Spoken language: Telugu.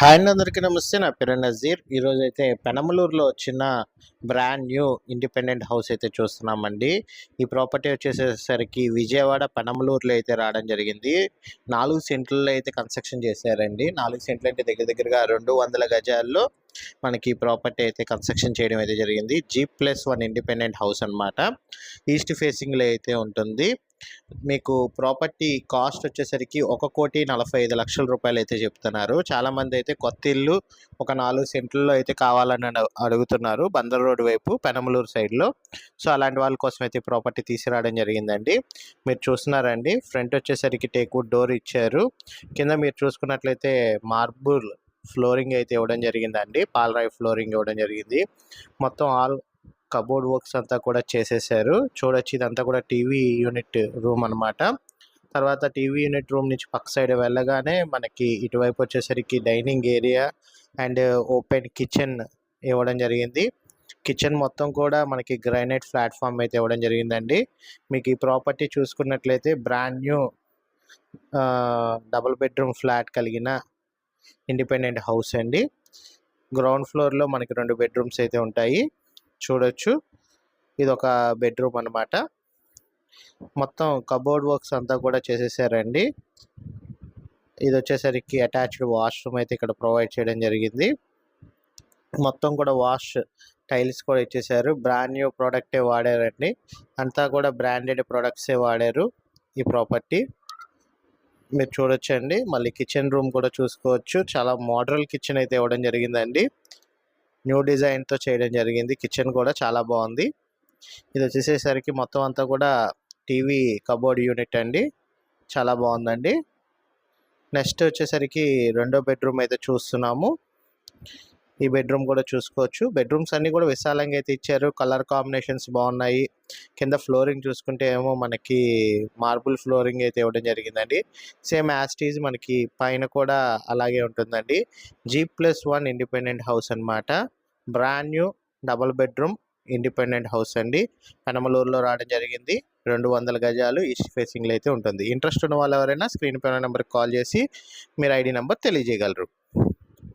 హాయ్ అండి అందరికీ నమస్తే. నా పేరు నజీర్. ఈరోజు అయితే పెనమలూరులో వచ్చిన బ్రాండ్ న్యూ ఇండిపెండెంట్ హౌస్ అయితే చూస్తున్నామండి. ఈ ప్రాపర్టీ వచ్చేసేసరికి విజయవాడ పెనమలూరులో అయితే రావడం జరిగింది. నాలుగు సెంట్లలో అయితే కన్స్ట్రక్షన్ చేశారండి. నాలుగు సెంట్లు అంటే దగ్గర దగ్గరగా రెండు వందల గజాల్లో మనకి ప్రాపర్టీ అయితే కన్స్ట్రక్షన్ చేయడం అయితే జరిగింది. G plus one independent house అన్నమాట. ఈస్ట్ ఫేసింగ్లో అయితే ఉంటుంది. మీకు ప్రాపర్టీ కాస్ట్ వచ్చేసరికి ఒక కోటి నలభై ఐదు లక్షల రూపాయలు అయితే చెప్తున్నారు. చాలామంది అయితే కొత్త ఇల్లు ఒక నాలుగు సెంట్లలో అయితే కావాలని అడుగుతున్నారు బందర్ రోడ్ వైపు పెనమలూరు సైడ్లో. సో అలాంటి వాళ్ళ కోసం అయితే ప్రాపర్టీ తీసుకురావడం జరిగిందండి. మీరు చూస్తున్నారండి. ఫ్రంట్ వచ్చేసరికి టేక్వుడ్ డోర్ ఇచ్చారు. కింద మీరు చూసుకున్నట్లయితే మార్బుల్ ఫ్లోరింగ్ అయితే ఇవ్వడం జరిగిందండి. పాలరాయి ఫ్లోరింగ్ ఇవ్వడం జరిగింది. మొత్తం ఆల్ కబోర్డ్ వర్క్స్ అంతా కూడా చేసేసారు. చూడొచ్చు ఇదంతా కూడా టీవీ యూనిట్ రూమ్ అన్నమాట. తర్వాత టీవీ యూనిట్ రూమ్ నుంచి పక్క సైడ్ వెళ్ళగానే మనకి ఇటువైపు వచ్చేసరికి dining area and open kitchen ఇవ్వడం జరిగింది. కిచెన్ మొత్తం కూడా మనకి గ్రైనైట్ ప్లాట్ఫామ్ అయితే ఇవ్వడం జరిగిందండి. మీకు ఈ ప్రాపర్టీ చూసుకున్నట్లయితే brand new double bedroom flat కలిగిన ఇండిపెండెంట్ హౌస్ అండి. గ్రౌండ్ ఫ్లోర్లో మనకి రెండు బెడ్రూమ్స్ అయితే ఉంటాయి. చూడొచ్చు. ఇది ఒక బెడ్రూమ్ అన్నమాట. మొత్తం కబోర్డ్ వర్క్స్ అంతా కూడా చేసేసారండి. ఇది వచ్చేసరికి అటాచ్డ్ వాష్రూమ్ అయితే ఇక్కడ ప్రొవైడ్ చేయడం జరిగింది. మొత్తం కూడా వాష్ టైల్స్ కూడా ఇచ్చేసారు. బ్రాండ్ న్యూ ప్రోడక్టే వాడారండి. అంతా కూడా బ్రాండెడ్ ప్రోడక్ట్సే వాడారు ఈ ప్రాపర్టీ. మీరు చూడొచ్చండి. మళ్ళీ కిచెన్ రూమ్ కూడా చూసుకోవచ్చు. చాలా మోడరల్ కిచెన్ అయితే ఇవ్వడం జరిగిందండి. న్యూ డిజైన్తో చేయడం జరిగింది. కిచెన్ కూడా చాలా బాగుంది. ఇది వచ్చేసేసరికి మొత్తం అంతా కూడా టీవీ కబోర్డ్ యూనిట్ అండి. చాలా బాగుందండి. నెక్స్ట్ వచ్చేసరికి రెండో బెడ్రూమ్ అయితే చూస్తున్నాము. ఈ బెడ్రూమ్ కూడా చూసుకోవచ్చు. బెడ్రూమ్స్ అన్నీ కూడా విశాలంగా అయితే ఇచ్చారు. కలర్ కాంబినేషన్స్ బాగున్నాయి. కింద ఫ్లోరింగ్ చూసుకుంటే ఏమో మనకి మార్బుల్ ఫ్లోరింగ్ అయితే ఇవ్వడం జరిగిందండి. సేమ్ యాస్టీజ్ మనకి పైన కూడా అలాగే ఉంటుందండి. G plus one independent house అన్నమాట. Brand new double bedroom independent house అండి. పెనమలూరులో రావడం జరిగింది. రెండు వందల గజాలు ఈస్ట్ ఫేసింగ్లో అయితే ఉంటుంది. ఇంట్రెస్ట్ ఉన్న వాళ్ళు ఎవరైనా స్క్రీన్ పైన నెంబర్కి కాల్ చేసి మీరు ఐడి నెంబర్ తెలియజేయగలరు.